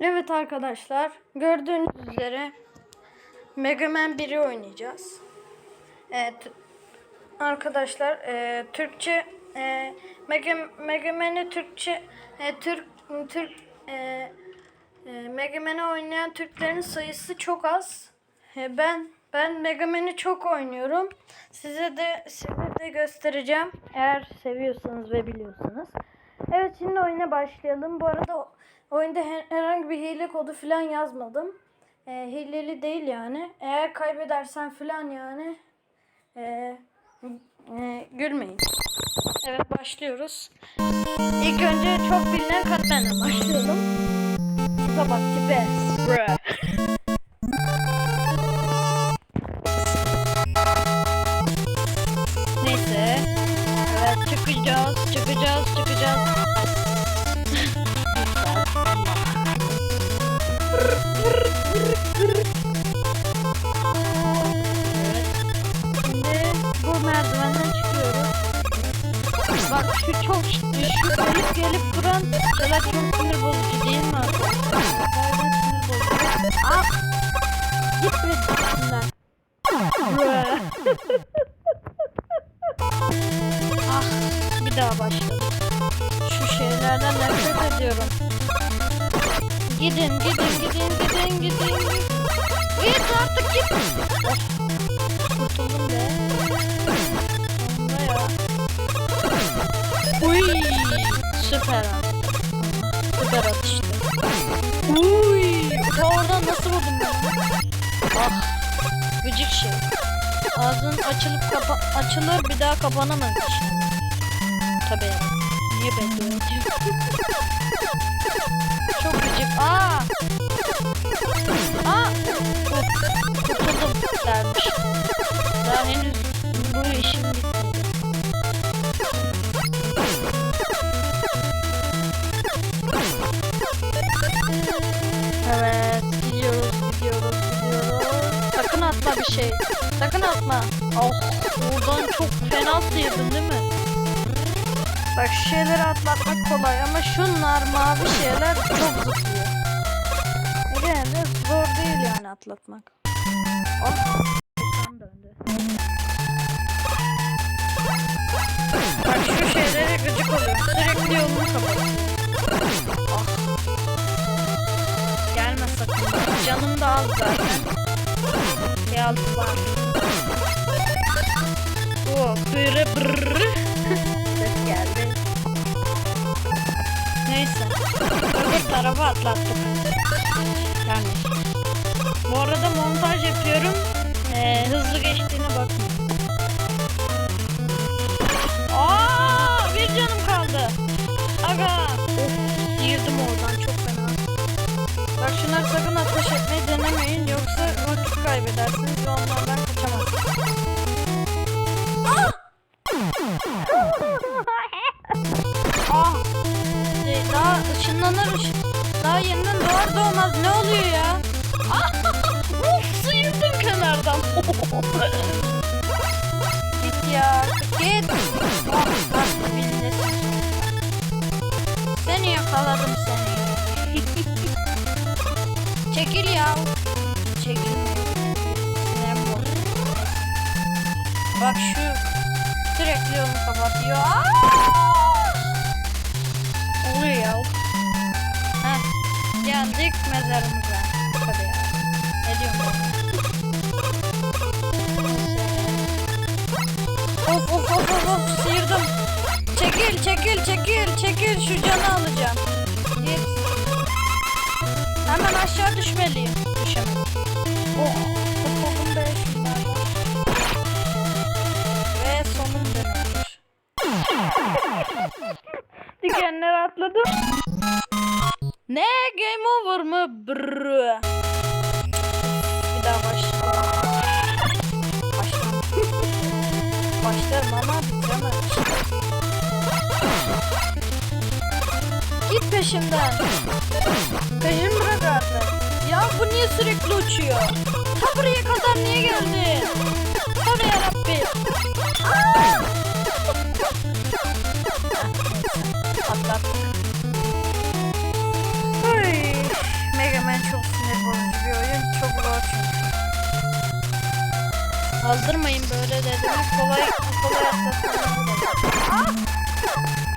Evet arkadaşlar gördüğünüz üzere Mega Man 1'i oynayacağız. Evet arkadaşlar e, Türkçe e, Mega, Mega Man'i Türkçe e, Türk Türk e, e, Mega Man'i oynayan Türklerin sayısı çok az. E, ben ben Mega Man'i çok oynuyorum. Size de size de göstereceğim. Eğer seviyorsanız ve biliyorsanız. Evet şimdi oyuna başlayalım. Bu arada oyunda her- herhangi bir hile kodu falan yazmadım. E, hileli değil yani. Eğer kaybedersen falan yani e, e, gülmeyin. Evet başlıyoruz. İlk önce çok bilinen Katman'la başlayalım. Tipe bak tipe. Bruh. Şu çok şu gelip gelip duran şeyler çok sinir bozucu değil mi? Gayet sinir bozucu. Ah! Gitme üstünden. ah bir daha başladım. Şu şeylerden nefret ediyorum. Gidin gidin gidin gidin gidin. Git artık git. Oh. Kurtuldum be. Süper at. Süper at işte. Uy, ta oradan nasıl vurdum ben? Ah, gıcık şey. Ağzın açılıp kapa açılır bir daha kapanamaz işte. Tabii. Niye bekliyorum? Çok gıcık. Aa! Aa! Kurtuldum dermiş. Daha henüz bu işim bir şey. Sakın atma. Oh, buradan çok fena sıyırdın değil mi? Bak şeyleri atlatmak kolay ama şunlar mavi şeyler çok zıplıyor. De zor değil yani atlatmak. Oh. Bak şu şeylere gıcık oluyor. Sürekli yolunu kapatıyor. Ah. Gelme sakın. Canım da az zaten. Var. Oo, bırı bırı. Ses geldi. Neyse. Öbür tarafa atlattık. Yani. Bu arada montaj yapıyorum. Ee, hızlı geçtiğine bakmayın. Git. Bak. Seni yakaladım seni. Çekil ya. Sinirim bozuldu. Bak şu sürekli yolunu kapatıyor. Aa! Oluyor ya. Heh. Geldik mezarımıza. Tabii ya. Ne diyorum çekil şu canı alacağım. Git. Hemen aşağı düşmeliyim. Düşemedim. Oh kurtuldum be şunlardan. Ve sonum demek. Dikenler atladım. Ne game over mı? Brrr. peşimden. Peşim bırak artık. Ya bu niye sürekli uçuyor? Ta buraya kadar niye geldi? Tabi yarabbi. Patlat. Uy, Mega Man çok sinir bozucu bir oyun. Çok zor çünkü. Azdırmayın böyle dedim. Kolay kolay atlatmanız lazım. Ah!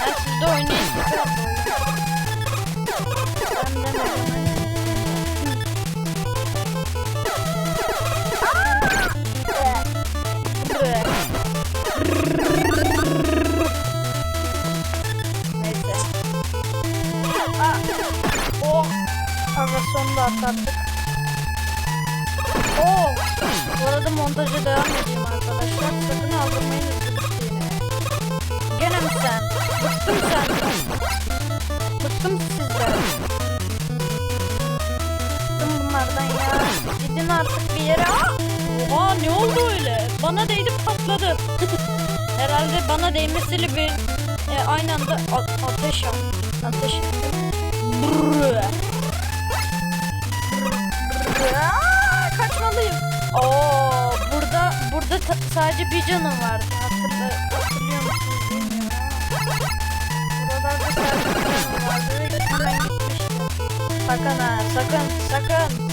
Ben sizde oynayayım sonunda atlattık. Oo. Bu arada montaja devam edeyim arkadaşlar. Sakın aldırmayın yine. Gene mi sen? Bıktım senden. Bıktım sizden. Bunlardan ya. Gidin artık bir yere. Aa! Oha ne oldu öyle? Bana değdi patladı. Herhalde bana değmesiyle bir e, aynı anda a- ateş yap. Ateş. Aa, kaçmalıyım. Oo, burada burada sadece bir canım vardı. Hatırla, hatırlıyor musunuz. Buralarda sadece bir canım vardı. Sakın ha, sakın, sakın.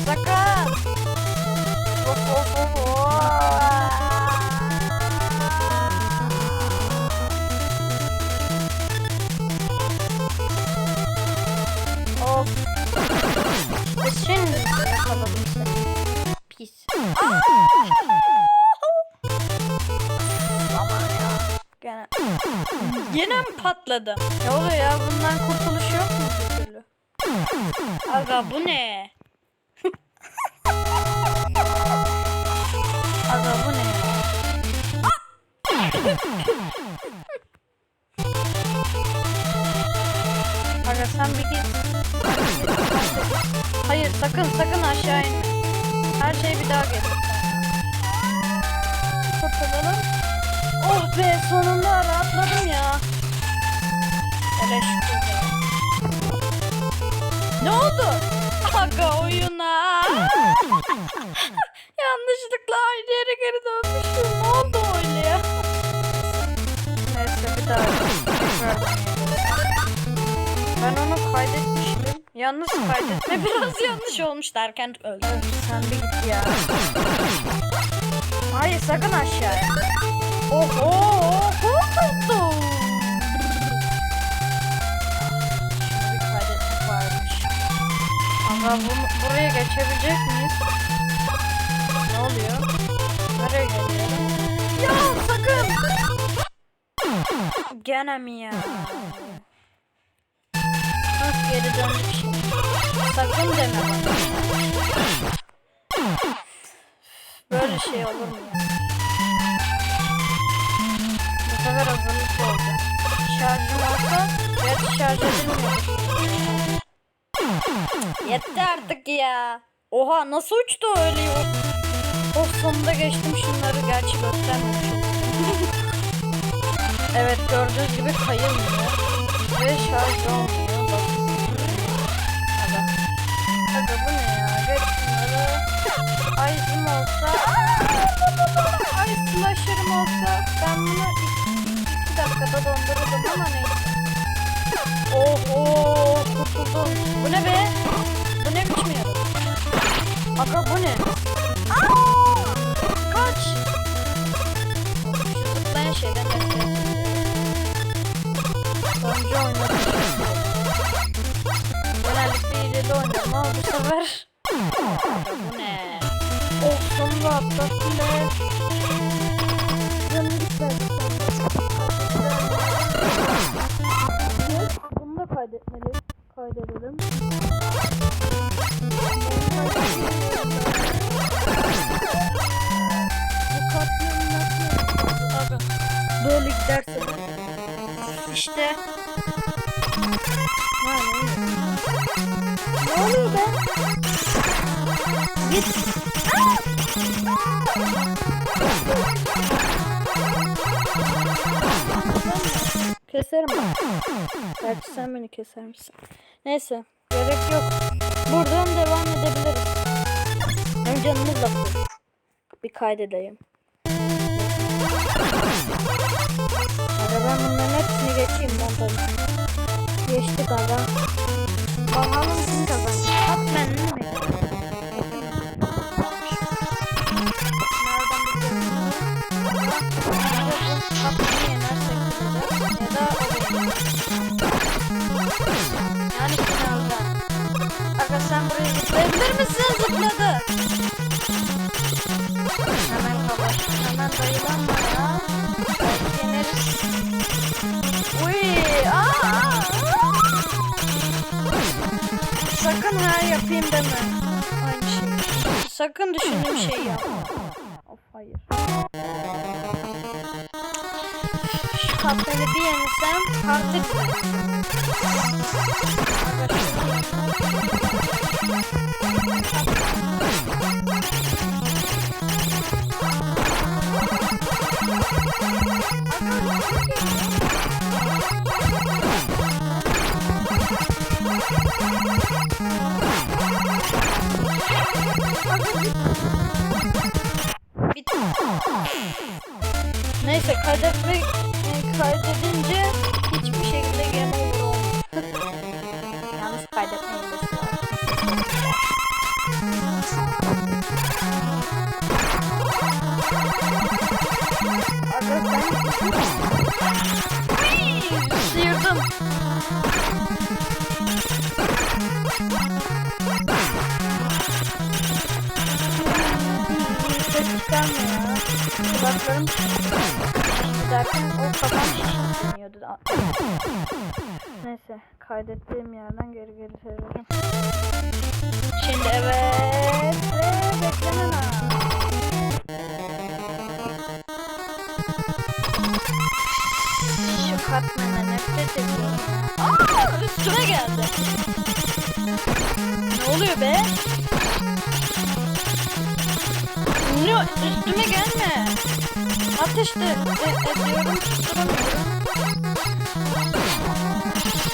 Mi patladı? Ne oluyor ya? Bundan kurtuluş yok mu bir türlü? Aga bu ne? Aga bu ne? Aga sen bir git. Hayır sakın sakın aşağı inme. Her şey bir daha gelir. Kurtulalım. Oh be sonunda rahatladım ya. Ne oldu? Aga oyuna. Yanlışlıkla aynı yere geri dönmüşüm. Ne oldu öyle ya? Neyse bir daha. Ben onu kaydetmiştim. Yalnız kaydetme biraz yanlış olmuş derken öldüm. Sen bir git ya. Hayır sakın aşağıya. Oh oh oh oldu. Ama bu, buraya geçebilecek miyiz? Ne oluyor? Nereye geliyorum? Ya sakın. Gene mi ya? Öf geri döndük şimdi. Sakın deme. Böyle şey olur mu? Bu sefer hazırlıklı olacağım. Şarjım olsa gerçi şarj edilmiyor. Yetti artık ya. Oha nasıl uçtu öyle yok. Of sonunda geçtim şunları gerçi göstermemişim. evet gördüğünüz gibi kayılmıyor. Ve şarj olmuyor. Bak. Aga. Aga bu ne ya? Geç şunları. Ay im olsa. Ay slasher'ım olsa. Ben bunu iki, iki dakikada dondururdum ama neyse. Oh oh kurtuldum. Bu ne be? Bu ne biçim yarı? Aga bu ne? Aa! Kaç. Şu zıplayan şeyden ediyorum. Sonuncu oynadım. Genellikle hileli oynadım ama bu sefer... Bu ne? Oh sonunda atlattım be. Canım Aga. Böyle giderse. İşte. Ne oluyor be? Git. Keserim. Gerçi sen beni keser misin? Neyse. Gerek yok. Buradan devam edebiliriz. Hem canımızla full. Bir kaydedeyim. Aga ben bunların hepsini geçeyim montajı. Geçtik aga. Bakalım kim kazanacak. Ya. Belki yeneriz. Uy, aa, aa. Sakın her yapayım deme. Aynı şey. Sakın düşündüğüm şeyi yapma. Of hayır. Şu katları bir yenisem artık Oh, my God. Sıyırdım. Ses çıkarmıyor ya. Kulaklarım derken o kafam şişleniyordu. Neyse kaydettiğim yerden geri geri söyleyeceğim. Şimdi evet Aa üstüme geldi. Ne oluyor be? Ne üstüme gelme. Ateşte e, ediyorum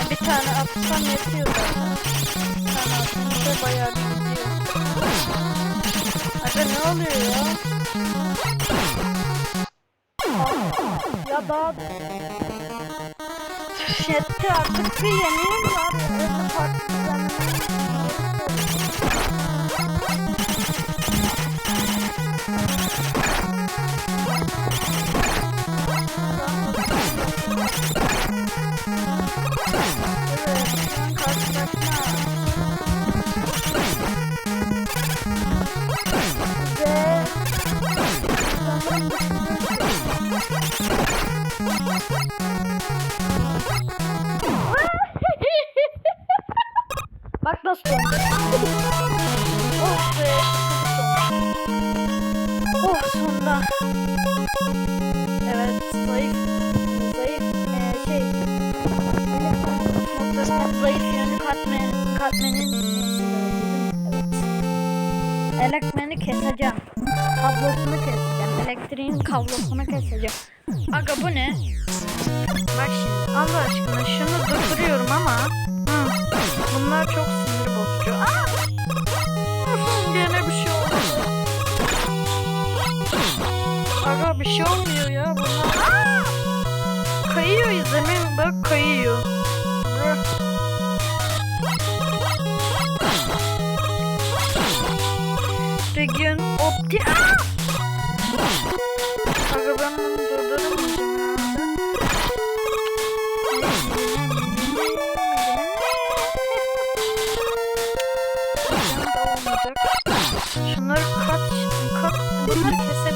Bir tane atsam yetiyor zaten. Bir tane atınca bayağı bir gidiyor. Aga ne oluyor ya? Ya daha Yetti artık bir yemeğim var. Öyle farklı katmen, katmenin Evet. Elekmeni keseceğim. Kablosunu keseceğim. Elektriğin kablosunu keseceğim. Aga bu ne? Bak şimdi Allah aşkına şunu durduruyorum ama hı, bunlar çok sinir bozucu. Gene bir şey oldu. Aga bir şey olmuyor ya bunlar. Aa! Kayıyor izlemin bak kayıyor. Bırak. Aa! Aga ben bunu durduramayacağım ya. Şunları kat, kat, bunları kesebilir miyim?